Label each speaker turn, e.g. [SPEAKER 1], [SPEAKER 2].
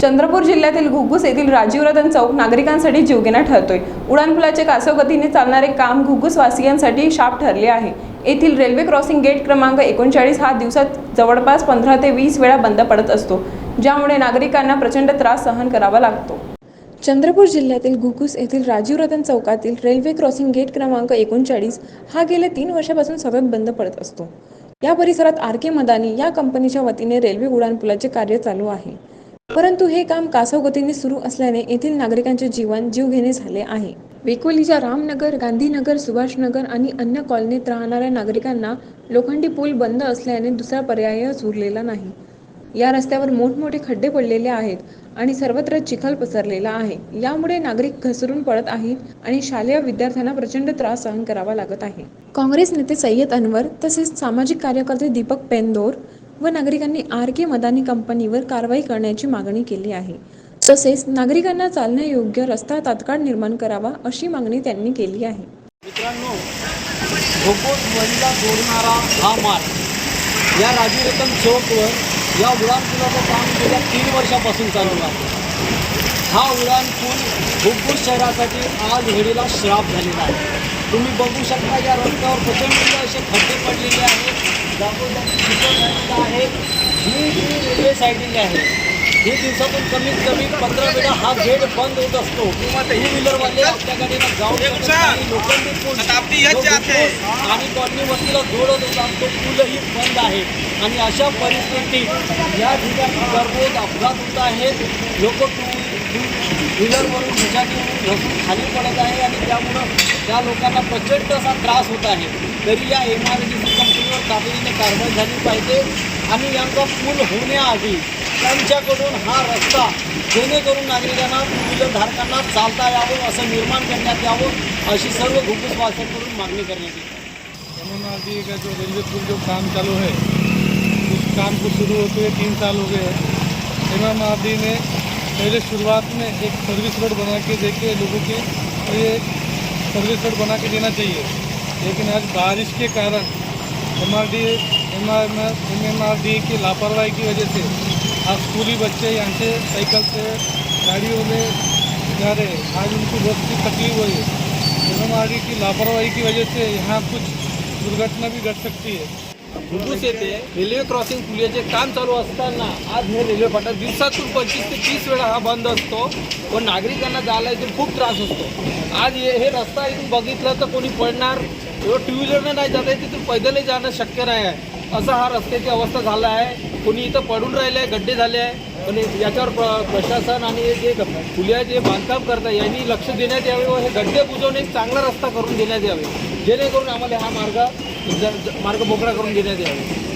[SPEAKER 1] चंद्रपूर जिल्ह्यातील घुग्गुस येथील राजीवरतन चौक नागरिकांसाठी जीवघेणा ठरतोय. उड्डाणपुलाचे कासव गतीने चालणारे काम घुग्गुस वासियांसाठी शाप ठरले आहे. येथील रेल्वे क्रॉसिंग गेट क्रमांक एकोणचाळीस हा दिवसात जवळपास पंधरा ते वीस वेळा बंद पडत असतो ज्यामुळे नागरिकांना प्रचंड त्रास सहन करावा लागतो. चंद्रपूर जिल्ह्यातील घुगुस येथील राजीव रतन चौकातील रेल्वे क्रॉसिंग गेट क्रमांक एकोणचाळीस हा गेल्या तीन वर्षापासून सतत बंद पडत असतो. या परिसरात आर के मदानी या कंपनीच्या वतीने रेल्वे उड्डाणपुलाचे कार्य चालू आहे. परंतु हे काम कासवगतीने सुरू असल्याने येथील नागरिकांचे जीवन जीवघेणे झाले आहे. वेकोलीच्या रामनगर गांधीनगर सुभाषनगर आणि अन्य कॉलनीत राहणाऱ्या नागरिकांना लोखंडी पूल बंद असल्याने दुसरा पर्यायच उरलेला नाही. या रस्त्यावर मोठमोठे खड्डे पडलेले आहेत आणि सर्वत्र चिखल पसरलेला आहे. यामुळे नागरिक घसरून पडत आहेत आणि शालेय विद्यार्थ्यांना प्रचंड त्रास सहन करावा लागत आहे. काँग्रेस नेते सय्यद अनवर तसेच सामाजिक कार्यकर्ते दीपक पेंदोर व नागरिकांनी आर के मदानी कंपनीवर कारवाई करण्याची मागणी केली आहे. तसेच नागरिकांना चालण्यायोग्य रस्ता तात्काळ निर्माण करावा अशी मागणी त्यांनी केली आहे.
[SPEAKER 2] मित्रांनो जोडणारा हा मार्ग या राजीरतन चौकवर या उडाणपुलाचं काम गेल्या तीन वर्षापासून चालू आहे. हा उडाणपूल घोकोट शहरासाठी आज घडीला श्राप झालेला आहे. तुम्ही बघू शकता या रस्त्यावर प्रचंड असे खड्डे पडलेले आहेत झालेला आहे ही जी रेल्वे सायडिंग आहे हे दिवसातून कमीत कमी पंधरा वेळा हा गेट बंद होत असतो. किंवा टू व्हीलरवाले आपल्या लोखंडी पूल आणि कॉलनी वस्तीला जोडत होता तो पूलही बंद आहे. आणि अशा परिस्थितीत या ठिकाणी दररोज अपघात होत आहेत. लोक टू व्हीलरवरून दुचाकी घसरून खाली पडत आहे आणि त्यामुळं त्या लोकांना प्रचंड असा त्रास होत आहे. तरी या एम आर सी कंपनीवर तातडीने कारवाई झाली पाहिजे आणि यांचा पूल होण्याआधी त्यांच्याकडून हा रस्ता जेणेकरून नागरिकांना टू व्हीलर धारकांना चालता यावं असं निर्माण करण्यात यावं अशी सर्व घुगुस मागणी करण्यात येते.
[SPEAKER 3] यमुनाजी का जो रेलवे पुल जो काम चालू है उस काम को शुरू होते हुए तीन साल हो गए हैं। इमाम आदि ने पहले शुरुआत में एक सर्विस रोड बना के देके लोगों के लिए सर्विस रोड बना के देना चाहिए। लेकिन आज बारिश के कारण M R D M R M R D की लापरवाही की वजह से आज स्कूली बच्चे यहाँ से साइकिल से गाड़ियों में जा रहे हैं। आज उनको बहुत सी तकलीफ़ हो रही है। एम आर डी की लापरवाही की वजह से यहाँ कुछ दुर्घटना भी घट सकती है।
[SPEAKER 2] घुगुस येथे रेल्वे क्रॉसिंग पुलाचे काम चालू असताना आज हे रेल्वे फाटा दिवसातून पंचवीस ते तीस वेळा हा बंद असतो. व नागरिकांना जायला इथून खूप त्रास असतो आज हे हे रस्ता इथून बघितलं तर कोणी पडणार किंवा टू व्हीलरनं नाही जाता येत तिथून पैदलही जाणं शक्य नाही आहे. असा हा रस्त्याची अवस्था झाला आहे. कोणी इथं पडून राहिले आहे गड्डे झाले आहे. पण याच्यावर प्र प्रशासन आणि हे जे पुलिया जे बांधकाम करतात यांनी लक्ष देण्यात यावे व हे गड्डे बुजवून एक चांगला रस्ता करून देण्यात यावे. जेणेकरून आम्हाला हा मार्ग मार्ग मोकळा करून देण्यात यावे.